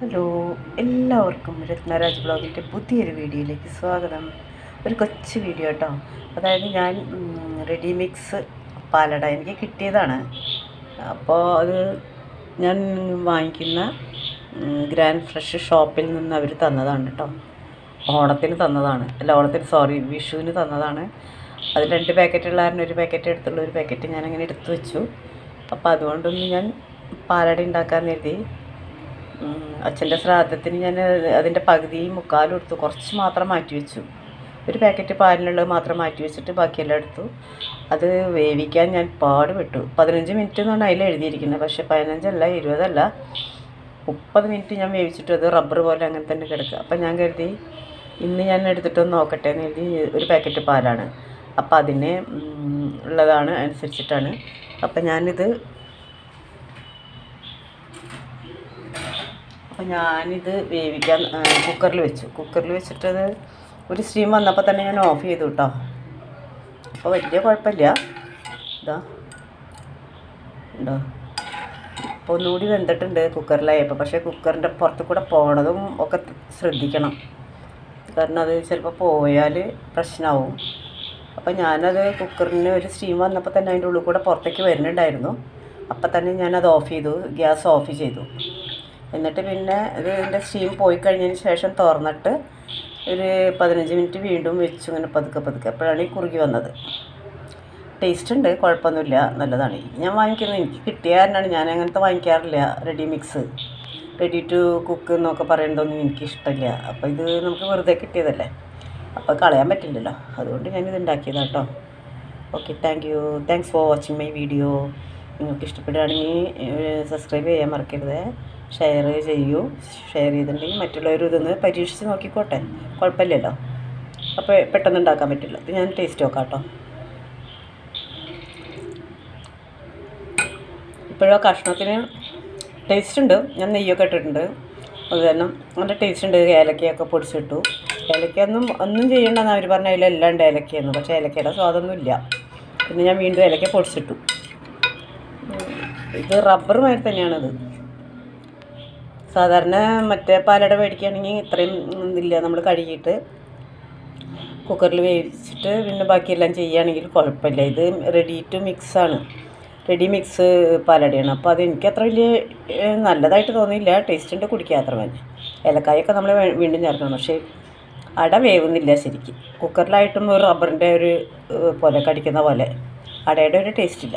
Hello എല്ലാവർക്കും രത്നരാജ് ബ്ലോഗിന്റെ പുതിയൊരു വീഡിയോയിലേക്ക് സ്വാഗതം. ഒരു കൊച്ചു വീഡിയോ കേട്ടോ. അതായത് ഞാൻ റെഡി മിക്സ് പാലട എനിക്ക് കിട്ടിയതാണ്. അപ്പോൾ അത് ഞാൻ വാങ്ങിക്കുന്ന ഗ്രാൻഡ് ഫ്രഷ് ഷോപ്പിൽ നിന്ന് അവർ തന്നതാണ് കേട്ടോ. ഓണത്തിന് തന്നതാണ്. അല്ല ഓണത്തിന് സോറി വിഷുവിന് തന്നതാണ്. അത് രണ്ട് പാക്കറ്റ് ഉള്ളായിരുന്നു ഒരു പാക്കറ്റ് എടുത്തുള്ള ഒരു പാക്കറ്റ് ഞാനങ്ങനെ എടുത്തു വെച്ചു. അപ്പോൾ അതുകൊണ്ടൊന്ന് ഞാൻ പാലട ഉണ്ടാക്കാൻ കരുതി. അച്ഛന്റെ ശ്രാദ്ധത്തിന് ഞാൻ അതിന്റെ പകുതിയും മുക്കാലും എടുത്തു. കുറച്ച് മാത്രം മാറ്റി വെച്ചു. ഒരു പാക്കറ്റ് പാലിനുള്ളത് മാത്രം മാറ്റി വെച്ചിട്ട് ബാക്കിയെല്ലാം എടുത്തു. അത് വേവിക്കാൻ ഞാൻ പാട് പാടുപെട്ടു. പതിനഞ്ച് മിനിറ്റ് എന്നാണ് അതിൽ എഴുതിയിരിക്കുന്നത്. പക്ഷേ പതിനഞ്ചല്ല ഇരുപതല്ല. മുപ്പത് മിനിറ്റ് ഞാൻ വേവിച്ചിട്ട്. അത് റബ്ബർ പോലെ അങ്ങനെ തന്നെ കിടക്കുക. അപ്പം ഞാൻ കരുതി ഇന്ന് ഞാൻ എടുത്തിട്ടൊന്ന് നോക്കട്ടെ എന്ന് കരുതി ഒരു പാക്കറ്റ് പാലാണ്. അപ്പം അതിനെ ഉള്ളതാണ് അനുസരിച്ചിട്ടാണ്. അപ്പം ഞാനിത് അപ്പോൾ ഞാനിത് വേവിക്കാൻ കുക്കറിൽ വെച്ചു. കുക്കറിൽ വെച്ചിട്ടത് ഒരു സ്റ്റീം വന്നപ്പോൾ തന്നെ ഞാൻ ഓഫ് ചെയ്തു കേട്ടോ അപ്പോൾ വലിയ കുഴപ്പമില്ല ഇതാ. ഉണ്ടോ അപ്പോൾ ഒന്നുകൂടി വെന്തിട്ടുണ്ട് കുക്കറിലായപ്പോൾ പക്ഷേ കുക്കറിന്റെ പുറത്ത് കൂടെ പോണതും ഒക്കെ ശ്രദ്ധിക്കണം. കാരണം അത് ചിലപ്പോൾ പോയാൽ പ്രശ്നമാവും അപ്പോൾ ഞാനത് കുക്കറിന് ഒരു സ്റ്റീം വന്നപ്പോൾ തന്നെ അതിന്റെ ഉള്ളിൽ കൂടെ പുറത്തേക്ക് വരുന്നുണ്ടായിരുന്നു. അപ്പം തന്നെ ഞാനത് ഓഫ് ചെയ്തു ഗ്യാസ് ഓഫ് ചെയ്തു. എന്നിട്ട് പിന്നെ ഇത് ഇതിന്റെ സ്റ്റീം പോയി കഴിഞ്ഞതിന് ശേഷം തുറന്നിട്ട് ഒരു പതിനഞ്ച് മിനിറ്റ് വീണ്ടും വെച്ചു ഇങ്ങനെ പതുക്കെ പതുക്കെ. അപ്പോഴാണ് ഈ കുറുകി വന്നത്. ടേസ്റ്റ് ഉണ്ട് കുഴപ്പമൊന്നുമില്ല നല്ലതാണ്. ഞാൻ വാങ്ങിക്കുന്നത് എനിക്ക് കിട്ടിയ കാരണമാണ്. ഞാൻ അങ്ങനത്തെ വാങ്ങിക്കാറില്ല ready mix ready to cook എന്നൊക്കെ പറയുന്നതൊന്നും എനിക്കിഷ്ടമില്ല. അപ്പോൾ ഇത് നമുക്ക് വെറുതെ കിട്ടിയതല്ലേ? അപ്പോൾ കളയാൻ പറ്റില്ലല്ലോ. അതുകൊണ്ട് ഞാനിത് ഉണ്ടാക്കിയതാണ് കേട്ടോ okay thank you thanks for watching my video നിങ്ങൾക്ക് ഇഷ്ടപ്പെടുകയാണെങ്കിൽ സബ്സ്ക്രൈബ് ചെയ്യാൻ മറക്കരുത്. ഷെയർ ചെയ്യൂ. ഷെയർ ചെയ്തിട്ടുണ്ടെങ്കിൽ മറ്റുള്ളവരും ഇതൊന്ന് പരീക്ഷിച്ച് നോക്കിക്കോട്ടെ. കുഴപ്പമില്ലല്ലോ. അപ്പോൾ പെട്ടെന്ന് ഉണ്ടാക്കാൻ പറ്റില്ല. അപ്പോൾ ഞാൻ ടേസ്റ്റ് നോക്കാം കേട്ടോ ഇപ്പോഴോ കഷ്ണത്തിന് ടേസ്റ്റ് ഉണ്ട്. ഞാൻ നെയ്യൊക്കെ ഇട്ടിട്ടുണ്ട്. അത് കാരണം നല്ല ടേസ്റ്റ് ഉണ്ട്. ഏലക്കയൊക്കെ പൊടിച്ചിട്ടു. ഏലക്കയൊന്നും ഒന്നും ചെയ്യണ്ടെന്ന് അവർ പറഞ്ഞ അതിലെല്ലാം ഉണ്ട് ഏലക്കയെന്ന്. പക്ഷേ ഏലക്കയുടെ സ്വാദൊന്നും ഇല്ല പിന്നെ ഞാൻ വീണ്ടും ഏലക്ക പൊടിച്ചിട്ടു. ഇത് റബ്ബർ മാതിരി തന്നെയാണത്. സാധാരണ മറ്റേ പാലട മേടിക്കുകയാണെങ്കിൽ ഇത്രയും ഇതില്ല നമ്മൾ കഴുകിയിട്ട് കുക്കറിൽ വേവിച്ചിട്ട് പിന്നെ ബാക്കിയെല്ലാം ചെയ്യുകയാണെങ്കിൽ കുഴപ്പമില്ല. ഇത് റെഡി ടു മിക്സാണ് റെഡി മിക്സ് പാലടയാണ്. അപ്പോൾ അത് എനിക്ക് അത്ര വലിയ നല്ലതായിട്ട് തോന്നിയില്ല. ടേസ്റ്റ് ഉണ്ട് കുടിക്കുക അത്ര തന്നെ ഏലക്കായൊക്കെ നമ്മൾ വീണ്ടും ചേർക്കണം. പക്ഷേ അട വേവുന്നില്ല ശരിക്കും. കുക്കറിലായിട്ടും ഒരു റബ്ബറിന്റെ ഒരു പോലെ കടിക്കുന്ന പോലെ അടയുടെ ഒരു ടേസ്റ്റ് ഇല്ല.